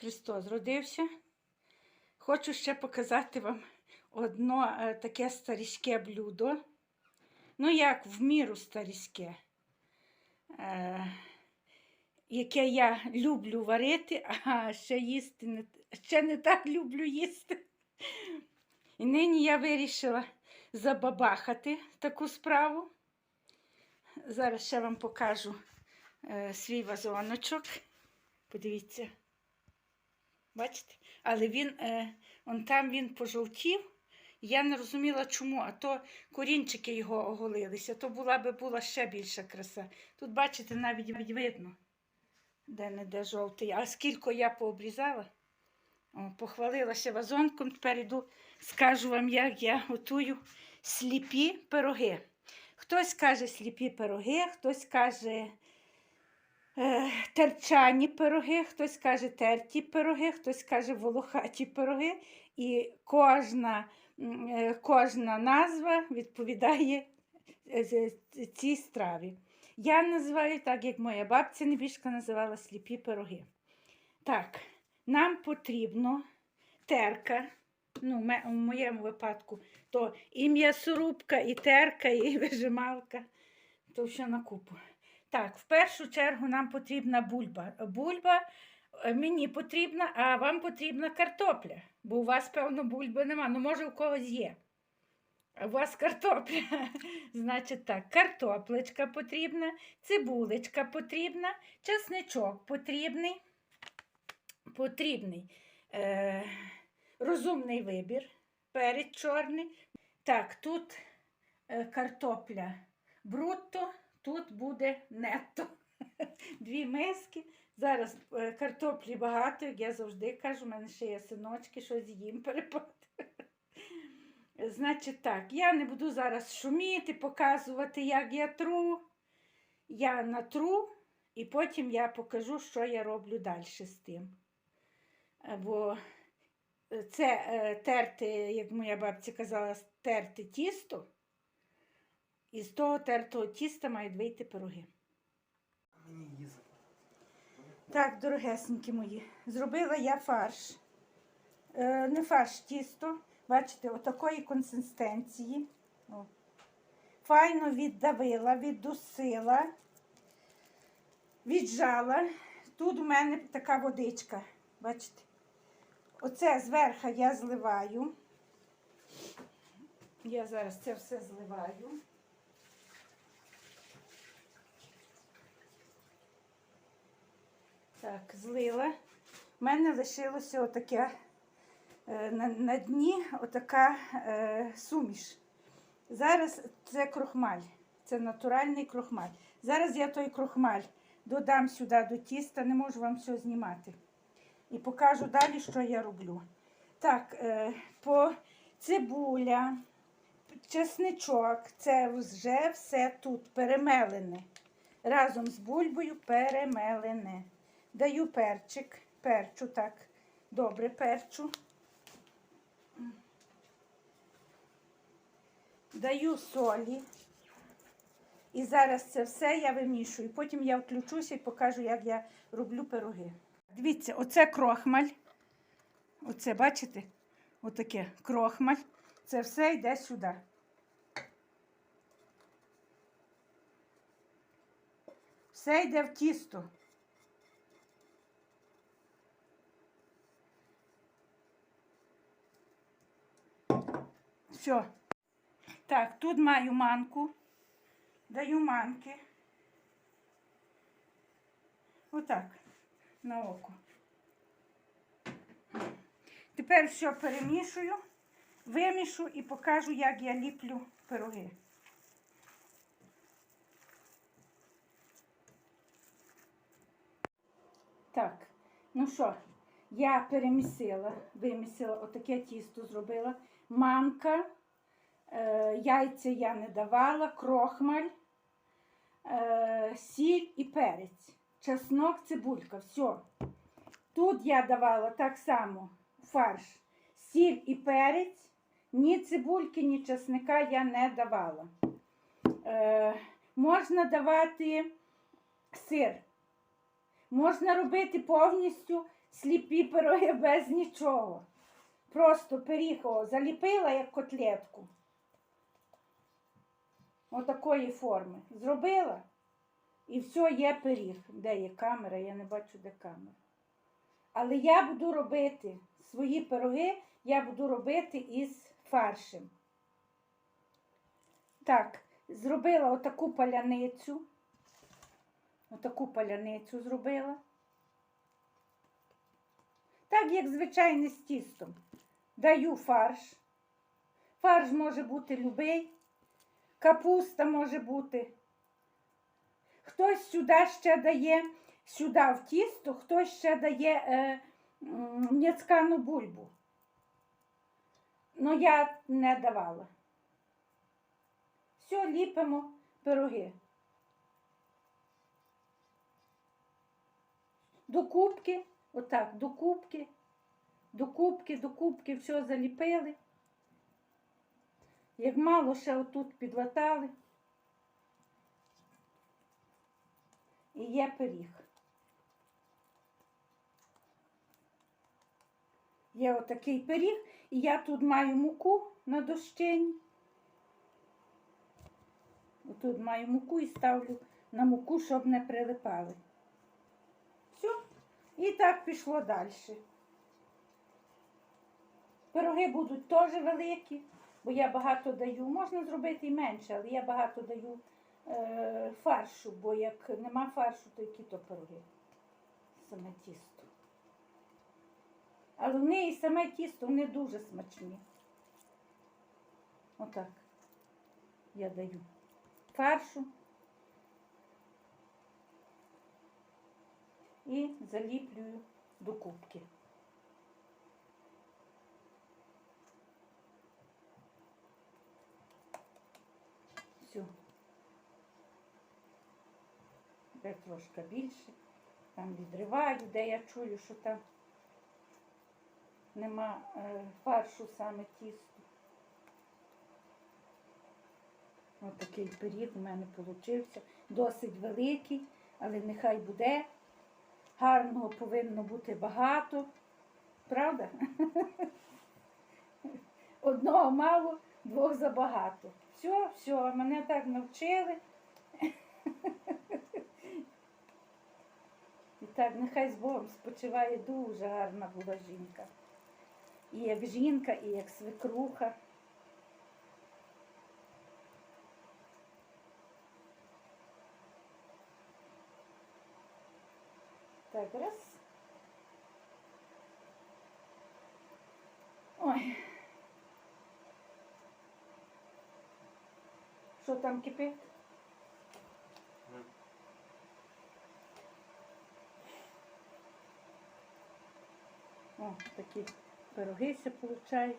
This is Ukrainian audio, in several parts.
Христос родився. Хочу ще показати вам одно е, таке старіське блюдо. Ну, як в міру старіське, е, яке я люблю варити, а ще їсти не, ще не так люблю їсти. І нині я вирішила забабахати таку справу. Зараз ще вам покажу е, свій вазоночок. Подивіться. Бачите? Але він, е, он там він пожовтів. Я не розуміла, чому, а то корінчики його оголилися, то була би була ще більша краса. Тут, бачите, навіть видно, де не де жовтий. А скільки я пообрізала, О, похвалилася вазонком, тепер іду, скажу вам, як я готую сліпі пироги. Хтось каже сліпі пироги, хтось каже терчані пироги, хтось каже терті пироги, хтось каже волохаті пироги. І кожна, е, кожна назва відповідає е, цій страві. Я називаю так, як моя бабця небіжка називала сліпі пироги. Так, нам потрібно терка. Ну, у моєму випадку то і м'ясорубка, і терка, і вижималка. То все на купу. Так, в першу чергу нам потрібна бульба. Бульба е, мені потрібна, а вам потрібна картопля. Бо у вас, певно, бульби нема. Ну, може, у когось є. У вас картопля. Значить так, картоплечка потрібна, цибулечка потрібна, чесничок потрібний. Потрібний е, розумний вибір, перець чорний. Так, тут е, картопля брутто, тут буде нетто. Дві миски. Зараз е, картоплі багато, як я завжди кажу, у мене ще є синочки, щось їм перепад. Значить так, я не буду зараз шуміти, показувати, як я тру. Я натру, і потім я покажу, що я роблю далі з тим. Е, Бо це е, терти, як моя бабця казала, терти тісто. І з того тертого тіста мають вийти пироги. Так, дорогесенькі мої, зробила я фарш. Е, не фарш, тісто. Бачите, отакої консистенції. О. Файно віддавила, віддусила, віджала. Тут у мене така водичка. Бачите? Оце зверху я зливаю. Я зараз це все зливаю. Так, злила. У мене лишилося отаке е, на, на дні отака е, суміш. Зараз це крохмаль, це натуральний крохмаль. Зараз я той крохмаль додам сюди до тіста, не можу вам все знімати. І покажу далі, що я роблю. Так, е, по цибуля, чесничок, це вже все тут перемелене. Разом з бульбою перемелене. Даю перчик, перчу так, добре перчу. Даю солі. І зараз це все я вимішую. Потім я включуся і покажу, як я роблю пироги. Дивіться, оце крохмаль. Оце, бачите? Отаке крохмаль. Це все йде сюди. Все йде в тісто. Все. Так, тут маю манку. Даю манки. Отак, на око. Тепер все перемішую, вимішу і покажу, як я ліплю пироги. Так, ну що, я перемісила, вимісила, отаке тісто зробила. Манка, е, яйця я не давала, крохмаль, е, сіль і перець, чеснок, цибулька, все. Тут я давала так само фарш, сіль і перець, ні цибульки, ні чесника я не давала. Е, можна давати сир. Можна робити повністю сліпі пироги без нічого. Просто пиріг о, заліпила як котлетку. Отакої форми. Зробила. І все, є пиріг. Де є камера? Я не бачу, де камера. Але я буду робити свої пироги, я буду робити із фаршем. Так, зробила отаку паляницю. Отаку паляницю зробила. Так, як звичайне з тістом. Даю фарш. Фарш може бути любий. Капуста може бути. Хтось сюди ще дає, сюди в тісто, хтось ще дає е, м'яцкану бульбу. Ну, я не давала. Все, ліпимо пироги. До кубки, отак, до кубки, до кубки, до кубки, все заліпили. Як мало ще отут підлатали. І є пиріг. Є отакий пиріг, і я тут маю муку на дощині. Отут маю муку і ставлю на муку, щоб не прилипали. І так пішло далі. Пироги будуть теж великі, бо я багато даю. Можна зробити і менше, але я багато даю е, фаршу, бо як нема фаршу, то які то пироги. Саме тісто. Але вони і саме тісто вони дуже смачні. Отак. Я даю фаршу і заліплюю до кубки. Все. Де трошки більше. Там відриваю, де я чую, що там нема е, фаршу саме тісто. Ось такий пиріг у мене получився. Досить великий, але нехай буде. Гарного повинно бути багато. Правда? Одного мало, двох забагато. Все, все, мене так навчили. І так, нехай з Богом спочиває дуже гарна була жінка. І як жінка, і як свекруха. Так, раз. Ой. Що там кипить? О, такі пироги ще получають.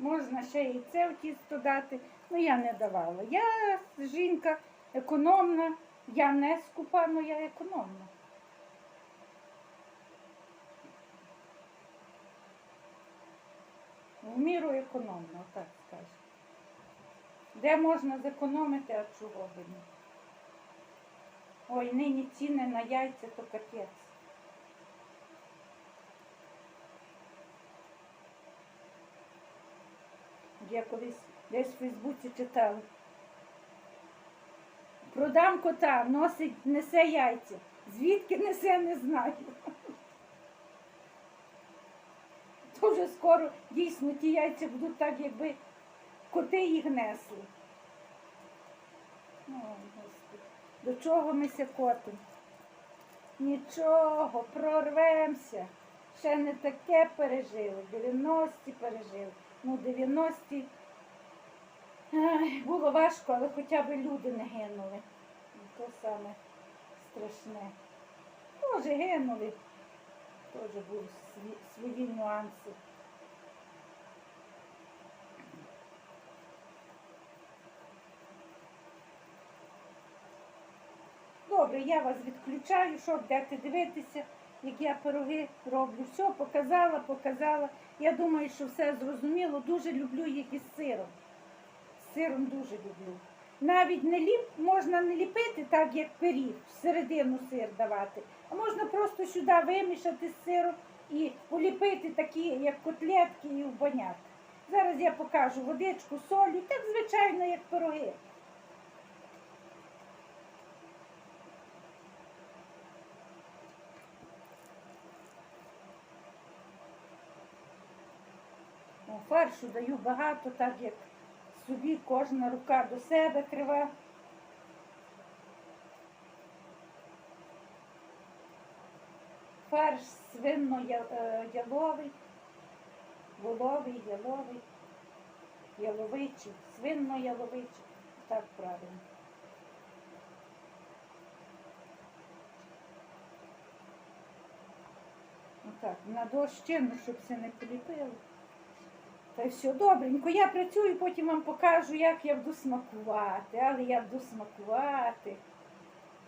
Можна ще і це в тісто дати, ну я не давала. Я жінка економна, я не скупа, але я економна. В міру економна, так скажу. Де можна зекономити, а чого би ні? Ой, нині ціни на яйця то капець. Я колись десь в Фейсбуці читала. Продам кота, носить, несе яйця. Звідки несе, не знаю. Вже скоро дійсно ті яйця будуть так, якби коти їх несли. Ой, Господи, до чого ми ся котимо? Нічого, прорвемося. Ще не таке пережили, 90-ті пережили. Ну, 90-ті було важко, але хоча б люди не гинули. І То саме страшне. Може, гинули. Теж були свої, нюанси. добре, я вас відключаю, що будете дивитися, як я пироги роблю. Все, показала, показала. Я думаю, що все зрозуміло. Дуже люблю їх із сиром. З сиром дуже люблю. Навіть не ліп, можна не ліпити так, як пиріг, всередину сир давати. А можна просто сюди вимішати з сиром і поліпити такі, як котлетки і в баняк. Зараз я покажу водичку, солі, так звичайно, як пироги. О, Фаршу даю багато, так як собі кожна рука до себе крива. Фарш свинно-яловий, воловий, яловий, яловичий, свинно-яловичий. Так правильно. Отак, на дощину, щоб це не поліпило. Та й все добренько. Я працюю, потім вам покажу, як я буду смакувати. Але я буду смакувати.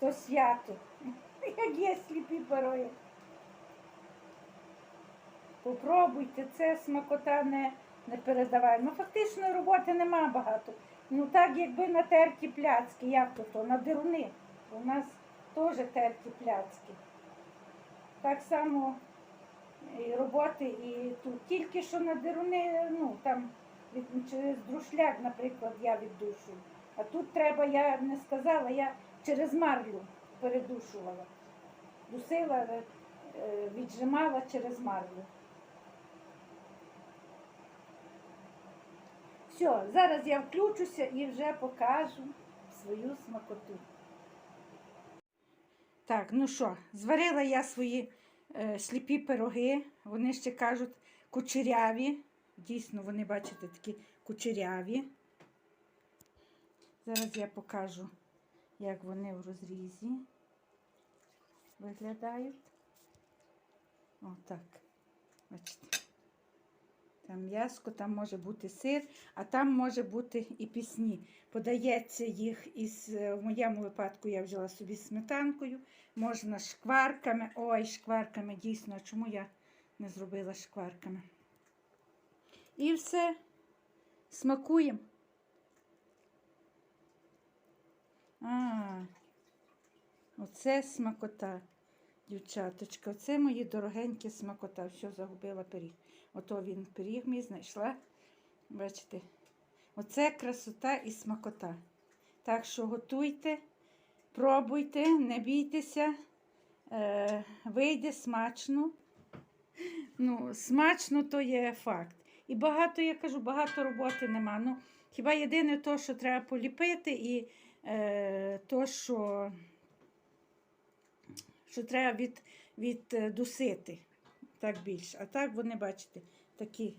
То свято. Як є сліпі пироги. Попробуйте, це смакота не, не передавай. Ну, фактично роботи нема багато. Ну так, якби на терті пляцки, як то то, на дируни. У нас теж терті пляцки. Так само роботи і тут. Тільки що на дируни, ну там від, через друшляк, наприклад, я віддушую. А тут треба, я не сказала, я через марлю передушувала. Дусила, е, е, віджимала через марлю. Все, зараз я включуся і вже покажу свою смакоту. Так, ну що, зварила я свої е, сліпі пироги. Вони ще кажуть кучеряві. Дійсно, вони, бачите, такі кучеряві. Зараз я покажу, як вони в розрізі виглядають. Отак. Бачите. Там м'яско, там може бути сир, а там може бути і пісні. Подається їх із, е, в моєму випадку я взяла собі сметанкою, можна шкварками. Ой, шкварками, дійсно, чому я не зробила шкварками? І все. Смакуємо. А, оце смакота, дівчаточка. Оце мої дорогенькі смакота. Все, загубила пиріг. Ото він пиріг мій знайшла. Бачите, оце красота і смакота. Так що готуйте, пробуйте, не бійтеся, е, вийде смачно. Ну, смачно то є факт. І багато, я кажу, багато роботи нема. Ну, хіба єдине то, що треба поліпити, і е, то, що, що треба від, віддусити. Так більше. А так вони, бачите, такі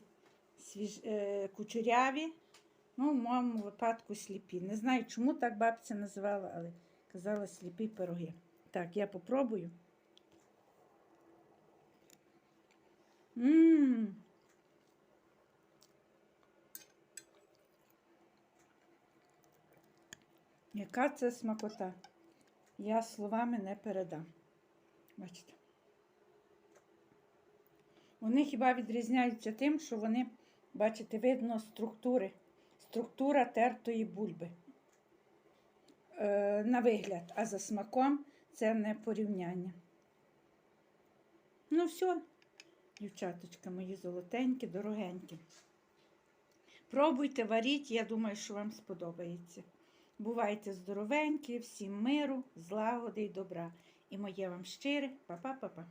свіж, е, кучеряві. Ну, в моєму випадку сліпі. Не знаю, чому так бабця називала, але казала сліпі пироги. Так, я попробую. Мм. Яка це смакота? Я словами не передам. Бачите. Вони хіба відрізняються тим, що вони, бачите, видно структури, структура тертої бульби е, на вигляд, а за смаком це не порівняння. Ну, все, дівчаточка мої золотенькі, дорогенькі. Пробуйте, варіть, я думаю, що вам сподобається. Бувайте здоровенькі, всім миру, злагоди й добра. І моє вам щире, па-па-па-па.